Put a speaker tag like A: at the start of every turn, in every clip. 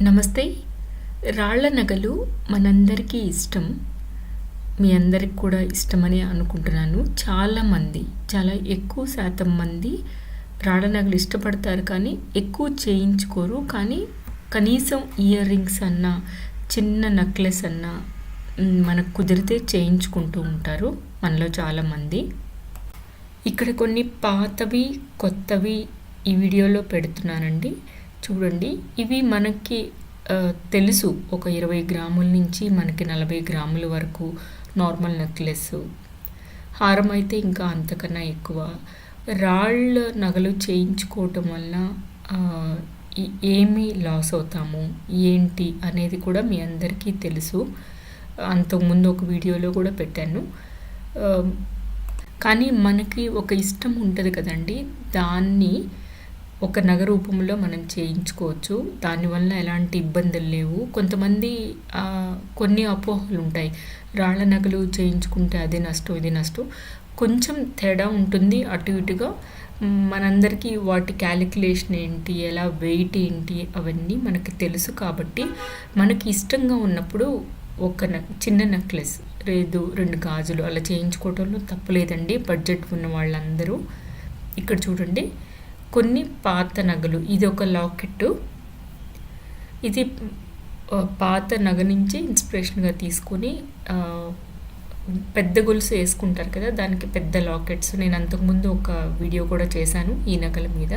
A: నమస్తే. రాళ్ళ నగలు మనందరికీ ఇష్టం. మీ అందరికి కూడా ఇష్టమని అనుకుంటున్నాను. చాలామంది చాలా ఎక్కువ శాతం మంది రాళ్ళ నగలు ఇష్టపడతారు కానీ ఎక్కువ చేయించుకోరు. కానీ కనీసం ఇయర్ రింగ్స్ అన్నా చిన్న నెక్లెస్ అన్నా మనకు కుదిరితే చేయించుకుంటూ ఉంటారు మనలో చాలామంది ఇక్కడ కొన్ని పాతవి కొత్తవి ఈ వీడియోలో పెడుతున్నానండి. చూడండి. ఇవి మనకి తెలుసు. ఒక ఇరవై గ్రాముల నుంచి మనకి నలభై గ్రాముల వరకు నార్మల్ నెక్లెస్. హారం అయితే ఇంకా అంతకన్నా ఎక్కువ. రాళ్ళ నగలు చేయించుకోవటం వల్ల ఏమి లాస్ అవుతాము? ఏంటి అనేది కూడా మీ అందరికీ తెలుసు. అంతకుముందు ఒక వీడియోలో కూడా పెట్టాను. కానీ మనకి ఒక ఇష్టం ఉంటుంది కదండి. దాన్ని ఒక నగ రూపంలో మనం చేయించుకోవచ్చు. దానివల్ల ఎలాంటి ఇబ్బందులు లేవు. కొంతమంది కొన్ని అపోహలు ఉంటాయి. రాళ్ళ నగలు చేయించుకుంటే అది నష్టం ఇది నష్టం. కొంచెం తేడా ఉంటుంది అటు ఇటుగా. మనందరికీ వాటి క్యాలిక్యులేషన్ ఏంటి ఎలా వెయిట్ ఏంటి అవన్నీ మనకి తెలుసు కాబట్టి మనకి ఇష్టంగా ఉన్నప్పుడు ఒక చిన్న నెక్లెస్ లేదు రెండు గాజులు అలా చేయించుకోవడంలో తప్పలేదండి. బడ్జెట్ ఉన్న వాళ్ళందరూ. ఇక్కడ చూడండి. కొన్ని పాత నగలు. ఇది ఒక లాకెట్ ఇది పాత నగ నుంచి ఇన్స్పిరేషన్గా తీసుకొని పెద్ద గొలుసు వేసుకుంటారు కదా దానికి పెద్ద లాకెట్స్. నేను అంతకుముందు ఒక వీడియో కూడా చేశాను ఈ నగల మీద.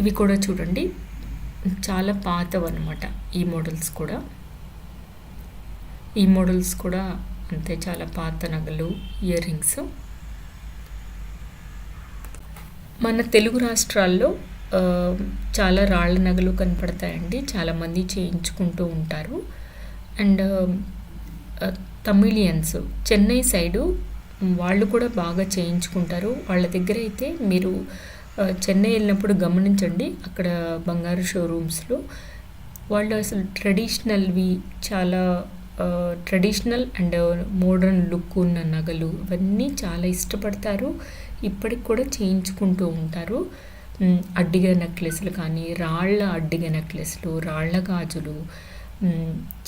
A: ఇవి కూడా చూడండి. చాలా పాతవన్నమాట ఈ మోడల్స్ కూడా. ఈ మోడల్స్ కూడా అంతే చాలా పాత నగలు ఇయర్ రింగ్స్. మన తెలుగు రాష్ట్రాల్లో చాలా రాళ్ళ నగలు కనపడతాయండి. చాలామంది చేయించుకుంటూ ఉంటారు. అండ్ తమిళియన్స్ చెన్నై సైడు వాళ్ళు కూడా బాగా చేయించుకుంటారు. వాళ్ళ దగ్గర అయితే మీరు చెన్నై వెళ్ళినప్పుడు గమనించండి. అక్కడ బంగారు షోరూమ్స్లో వాళ్ళు అసలు ట్రెడిషనల్వి చాలా ట్రెడిషనల్ అండ్ మోడర్న్ లుక్ ఉన్న నగలు ఇవన్నీ చాలా ఇష్టపడతారు. ఇప్పటికి కూడా చేయించుకుంటూ ఉంటారు. అడ్డిగ నెక్లెస్లు కానీ రాళ్ళ అడ్డిగ నెక్లెస్లు రాళ్ళ గాజులు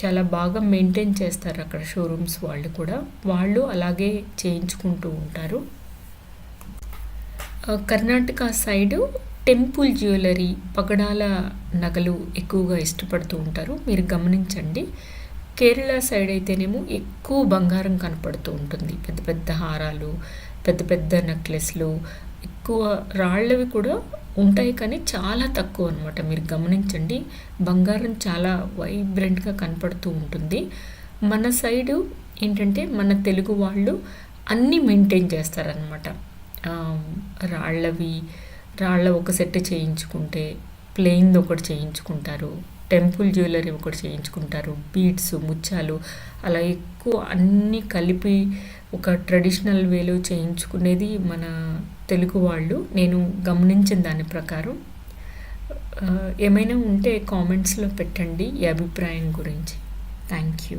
A: చాలా బాగా మెయింటైన్ చేస్తారు అక్కడ షోరూమ్స్ వాళ్ళు కూడా. వాళ్ళు అలాగే చేయించుకుంటూ ఉంటారు. కర్ణాటక సైడు టెంపుల్ జ్యువెలరీ పగడాల నగలు ఎక్కువగా ఇష్టపడుతూ ఉంటారు. మీరు గమనించండి. కేరళ సైడ్ అయితేనేమో ఎక్కువ బంగారం కనపడుతూ ఉంటుంది. పెద్ద పెద్ద హారాలు పెద్ద పెద్ద నెక్లెస్లు ఎక్కువ రాళ్ళవి కూడా ఉంటాయి కానీ చాలా తక్కువ అనమాట మీరు గమనించండి బంగారం చాలా వైబ్రెంట్గా కనపడుతూ ఉంటుంది. మన సైడు ఏంటంటే మన తెలుగు వాళ్ళు అన్నీ మెయింటైన్ చేస్తారనమాట రాళ్ళవి రాళ్ళ ఒక సెట్ చేయించుకుంటే ప్లెయిన్ది ఒకటి చేయించుకుంటారు. టెంపుల్ జ్యువెలరీ ఒకటి చేయించుకుంటారు. బీడ్స్ ముత్యాలు అలా ఎక్కువ అన్నీ కలిపి ఒక ట్రెడిషనల్ వేలో చేయించుకునేది మన తెలుగు వాళ్ళు. నేను గమనించిన దాని ప్రకారం. ఏమైనా ఉంటే కామెంట్స్లో పెట్టండి ఈ అభిప్రాయం గురించి. Thank you.